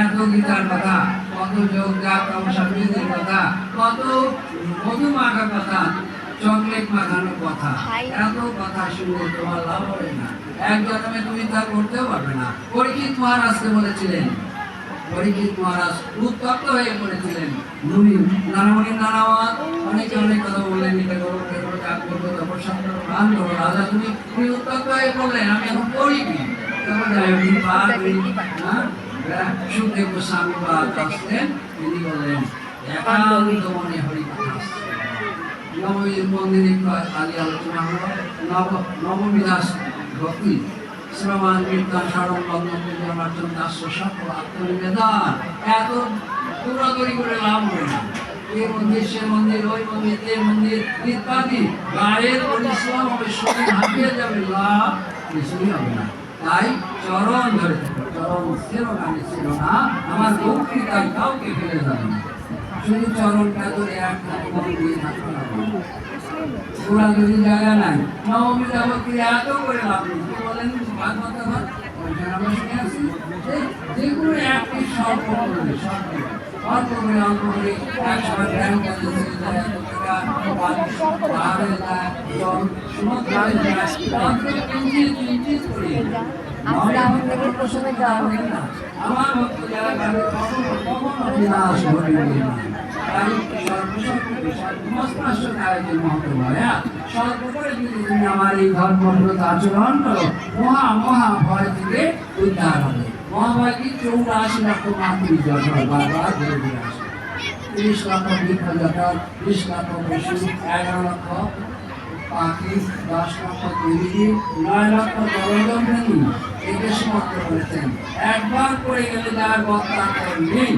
এত গীতার কথা কত কথা কত মধু মাখা কথা চকলেট কথা এত কথা শুনে তোমার লাভ হবে না। তুমি তা করতেও পারবে না। পরীক্ষিত মহারাজকে বলেছিলেন পরীক্ষিত মহারাজ, উত্তপ্ত হয়ে পড়েছিলেন। মুনি নানামণি নানাবাদ অনেকে অনেক কথা বললেন, এটা করো এটা করব তপস্যা রাজা তুমি তুমি উত্তপ্ত হয়ে পড়লেন, আমি এখন করি সুখদেব গোস্বামী বা আসতেন তিনি বললেন একান্ত মনে হরি কথা। নবমীর মন্দিরে আগে আলোচনা হলো নব নবমী দাস ভক্তি শ্রমান কীর্তন লগ্ন অর্জন দাস সকল আত্মনিবেদন এত দৌড়াদৌড়ি করে লাভ হবে না এই মন্দির সে মন্দির ওই মন্দির এই মন্দির ইত্যাদি গায়ের পরিশ্রম হবে শরীর হাঁপিয়ে যাবে লাভ কিছুই হবে না তাই চরণ ধরে চরণ ছিল না ছিল না। আমার বক্তৃতায় কাউকে ফেলে যাবে শুধু চরণটা ধরে এক যদি জায়গা নাই, নবমী যাবতীয় এত করে লাভ বলেন? ভাগবত ভাগ যে- কোনো একটি স্বল্প করবে অন্তত কিঞ্চিৎ কিঞ্চিৎ করে। আমরা ভক্ত যারা কখনো তুমি আমার এই ধর্মব্রত আচরণ করো মহা মহা ভয় থেকে উদ্ধার হবে মহাভয় কি চৌরাশি লক্ষ মাতৃ বারবার ধরে আসে তিরিশ লক্ষ বৃক্ষ জঠর বিশ লক্ষ পশু এগারো লক্ষ পাখি দশ লক্ষ তৈরি নয় লক্ষ জলজন্ত্রী একে সমাপ্ত করেছেন একবার করে গেলে যার বক্তান্তর নেই।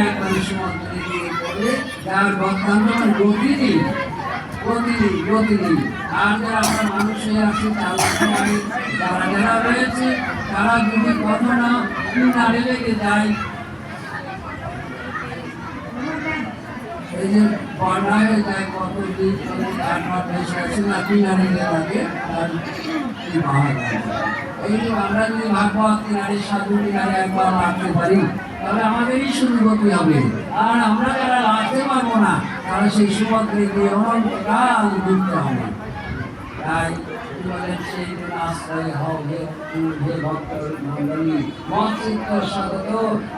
একবার সমাপ্ত দিয়ে করে যার নেই আর যারা আমরা মানুষ হয়ে আছি, তারা যারা রয়েছে তারা যদি না নাড়ে যায়, এই যে বন্যা হয়ে যায় কত দিন না কিনারে থাকে। এই যে আমরা যদি ভাগবত কিনারে সাধু কিনারে একবার লাগতে পারি, তাহলে আমাদেরই শুধু গতি হবে আর আমরা যারা লাগতে পারব না, তাহলে সেই সুমন্ত্রে গিয়ে অনন্তকাল ঘুরতে হবে তাই সেই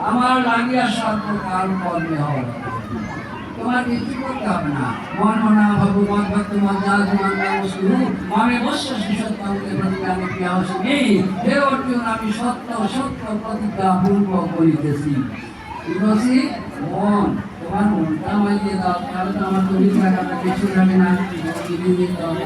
আমার লাগিয়া সর্বকাল কর্মে হও তোমার কিছু করতে হবে না। মন মনা ভাবু মন ভক্ত মন শুরু মনে বস্য শিষ্যত্বকে প্রতিজ্ঞানে ক্রিয়া হসি হে অর্জুন, আমি সত্য সত্য প্রতিজ্ঞা পূর্ব করিতেছি। বলছি মন, তোমার মনটা দিয়ে দাও তাহলে তো আমার চল্লিশ টাকাটা কিছু যাবে না হবে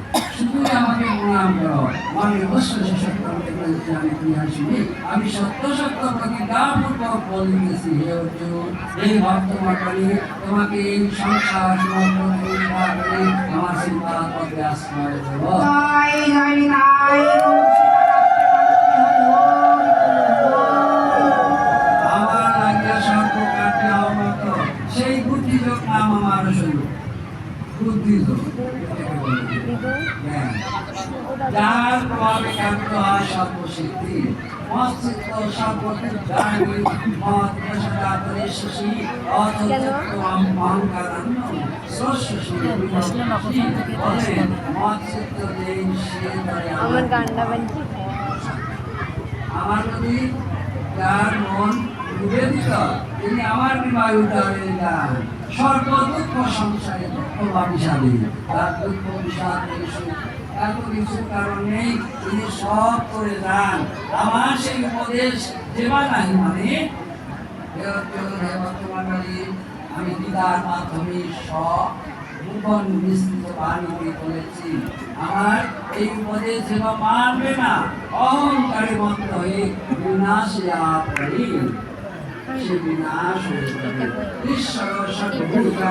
মনে অবশ্যই সত্য আমি তুমি আসিনি আমি সত্য সত্য প্রতিজ্ঞা পূর্বক বলিতেছি হে অর্জুন। এই ভক্ত তোমাকে এই সংসার আমার চিন্তা পথে আশ্রয় দেব। আমার লাগিয়া সর্ব কাটে সেই বুদ্ধিযোগ নাম আমার শুরু বুদ্ধিযোগ। যার প্রভাবে কাটতে হয় সর্বসিদ্ধি মস্তিষ্ক সর্বতির জানি মত প্রসাদা করে শশী অহংকারান্ন তরে আমার যদি যার মন ডুবে দিত তিনি আমার বিবাহ উদ্ধারে যান সর্ব দুঃখ সংসারে দুঃখ বা বিষাদে তার দুঃখ বিষাদ এত কিছু কারণ নেই, তিনি সব করে যান। আমার সেই উপদেশ দেবা নাই মানে? আমি গীতার মাধ্যমে সব ভুবন বিস্তৃত বাণীকে বলেছি। আমার এই উপদেশ যেবা মানবে না। অহংকারে মত হয়ে বিনাশে আপনি সে বিনাশ হয়ে যাবে। ঈশ্বর